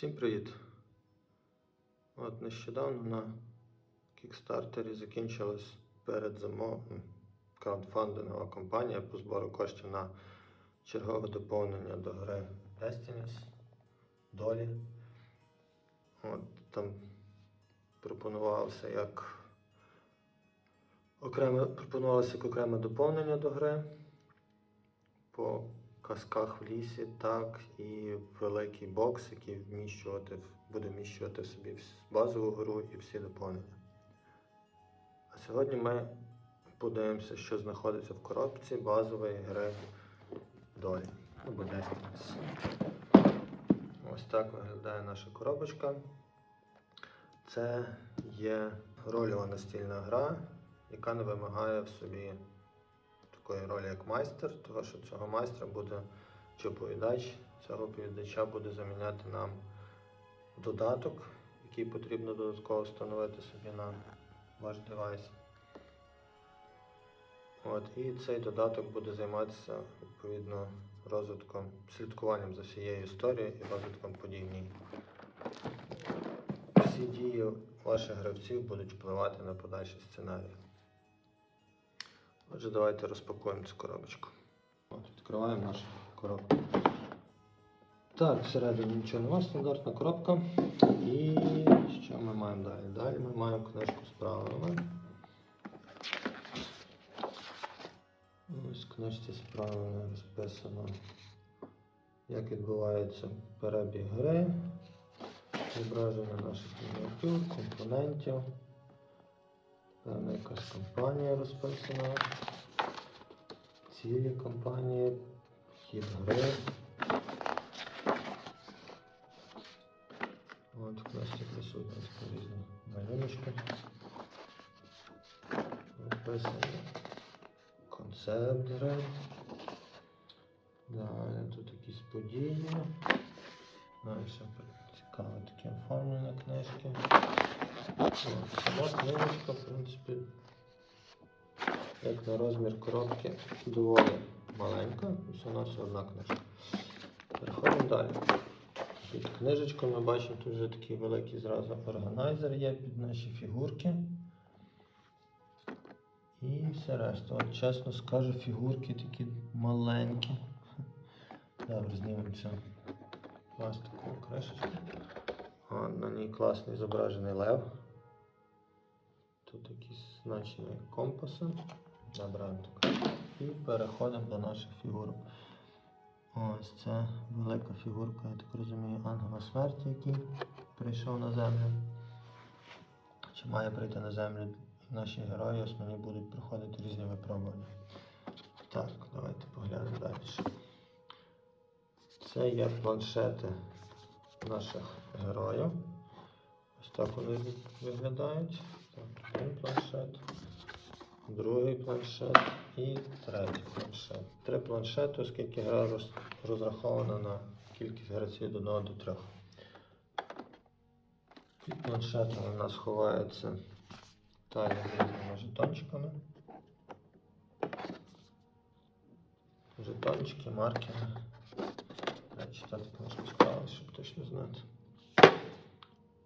Всім привіт! От нещодавно на Кікстартері закінчилась передзамовна краудфандингова кампанія по збору коштів на чергове доповнення до гри Destinies Долі. От там пропонувалося як окреме, пропонувалося як окреме доповнення до гри по казках в лісі, так і великий бокс, який вміщувати, буде вміщувати собі базову гру і всі доповнення. А сьогодні ми подивимося, що знаходиться в коробці базової гри долі. Або Destinies. Ось так виглядає наша коробочка. Це є рольова настільна гра, яка не вимагає в собі такої ролі, як майстер, тому що цього майстра буде чи оповідач, цього оповідача буде заміняти нам додаток, який потрібно додатково встановити собі на ваш девайс. От, і цей додаток буде займатися відповідно розвитком, слідкуванням за всією історією і розвитком подій в ній. Всі дії ваших гравців будуть впливати на подальший сценарій. Отже, давайте розпакуємо цю коробочку. От, відкриваємо нашу коробку. Так, всередині нічого немає, стандартна коробка. І що ми маємо далі? Далі ми маємо книжку з правилами. Ось в книжці з правилами розписано, як відбувається перебіг гри, зображення наших мініатюр, компонентів. Певна якась компанія розписана. Цілі компанії, хід гри. От в книжці присутні різні малюночки. Розписані концепт гри. Далі тут якісь події. Далі цікаве таке оформлення книжки. Книжечка, в принципі, як на розмір коробки, доволі маленька, все на все одна книжка. Переходимо далі. Під книжечкою ми бачимо тут вже такий великий зразу органайзер є під наші фігурки. І все решта. От чесно скажу, фігурки такі маленькі. Добре, знімемо цю пластикову кришечку. На ній класний зображений лев. Тут якісь значення компаси. Забираємо таке. І переходимо до наших фігурок. Ось це велика фігурка, я так розумію, ангела смерті, який прийшов на землю. Чи має прийти на землю наші герої основні будуть проходити різні випробування. Так, давайте поглянемо далі. Це є планшети наших героїв. Ось так вони виглядають. Так, один планшет, другий планшет і третій планшет. Три планшети, оскільки гра роз- розрахована на кількість гравців від 1 до 3. Під планшетом у нас ховається талія з різними жетончиками. Жетончики, маркери. Читати книжку справи, щоб точно знати.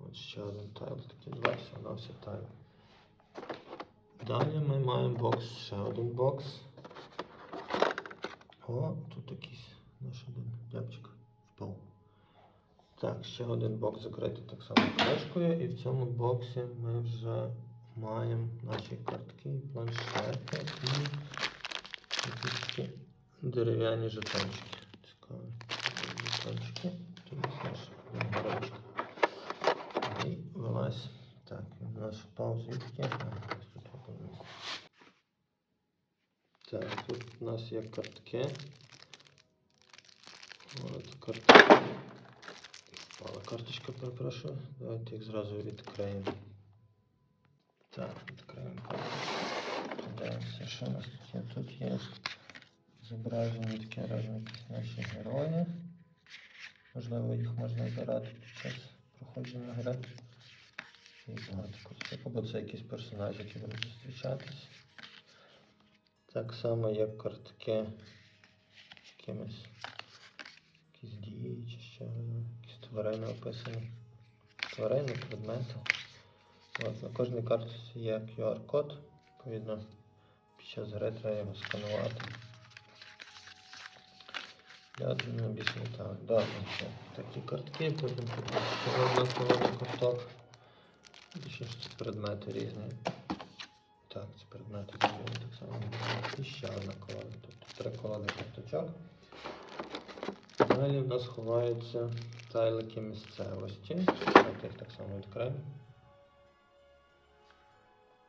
От ще один тайл, такі два, все на все тайл. Далі ми маємо бокс, ще один бокс. О, тут якийсь наш один дябчик впав. Так, ще один бокс закритий так само книжкою, і в цьому боксі ми вже маємо наші картки, планшети і такі дерев'яні жетончики. Цікаві жетончики. Тут у нас наша горобочка. І вилазь. Так, він у нас впав звідки? А, ось тут вниз. Так, тут у нас є картки. От картки. Впала карточка, перепрошую. Давайте їх зразу відкриємо. Так, відкриємо карточку. Подивимося, що у нас тут є. Тут є зображені такі разом якісь наші герої. Можливо, їх можна збирати під час проходження гри. І карток, або це якісь персонажі, які будуть зустрічатись. Так само, як картки з якимись якісь дії чи ще якісь тварини описані. Тварини, предмети. От, на кожній картці є QR-код. Відповідно, під час гри треба його сканувати. Я думаю, більше не так. Да, це такі картки, потім тут одна колода карток. Ж це предмети різні. Так, предмети різні, так само. І ще одна колода. Тобто три колоди карточок. Далі в нас ховаються тайлики місцевості. Давайте їх так само відкриємо.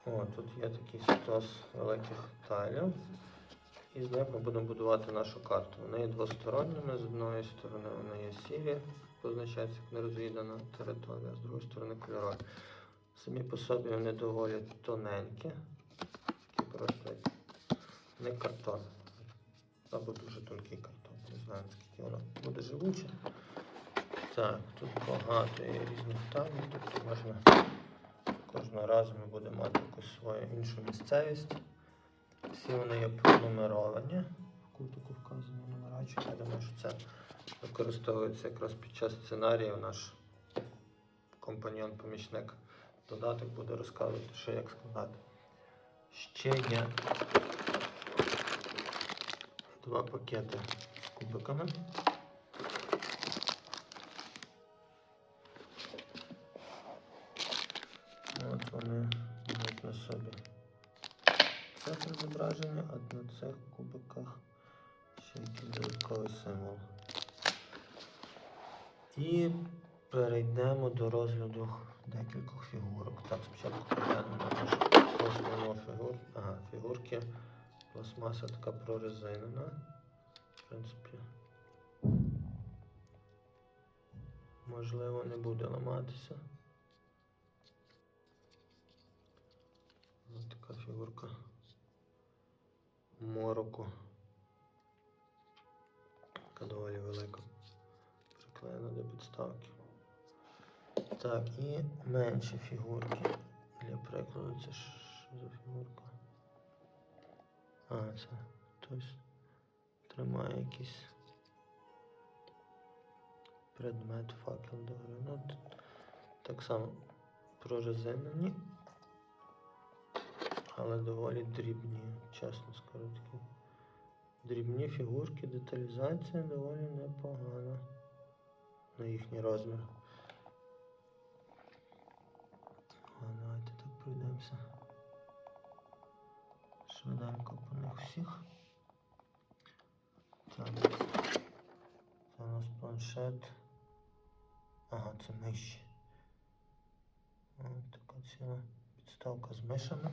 О, тут є такий стос великих тайлів. І з них ми будемо будувати нашу карту. Вони є двосторонніми. З одної сторони вони є сірі, позначається як нерозвідана територія, з другої сторони кольорові. Самі по собі вони доволі тоненькі, такі не картон. Або дуже тонкий картон. Не знаю, наскільки воно буде живуче. Так, тут багато є різних тайлів, тобто можна кожного разу ми будемо мати якусь свою іншу місцевість. Всі вони є пронумеровані. Кутику вказані номерачі. Я думаю, що це використовується якраз під час сценарію. Наш компаньон-помічник додаток буде розказувати, що як складати. Ще є два пакети з кубиками. От вони мають на собі цифри зображення, а на цих кубиках ще якийсь додатковий символ. І перейдемо до розгляду декількох фігурок. Так, спочатку поглянемо на нашу Ага, фігурки. Пластмаса така прорезинена. В принципі, можливо, не буде ламатися. Ось така фігурка мороку. Така доволі велика. Приклеєна до підставки. Так, і менші фігурки. Для прикладу це ж за фігурка? А, це хтось тримає якийсь предмет факел до гри. Ну, так само прорезинені але доволі дрібні, чесно скажу. Дрібні фігурки, деталізація доволі непогана на їхній розмір. Швиденько по них всіх. Так. Це у нас планшет. Ага, це миші. Ось така ціла підставка з мишами.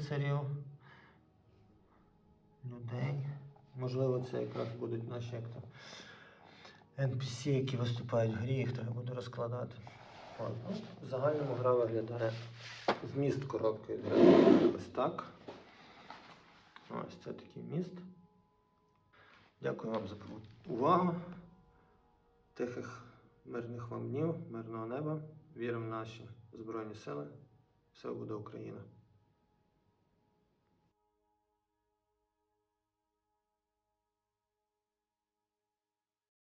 Різних лицарів, людей. Можливо, це якраз будуть наші як там NPC, які виступають в грі, їх треба буде розкладати. От, ну, в загальному гра виглядає вміст коробки ось так. Ось це такий міст. Дякую вам за увагу. Тихих мирних вам днів, мирного неба. Віримо в наші Збройні Сили. Все буде Україна!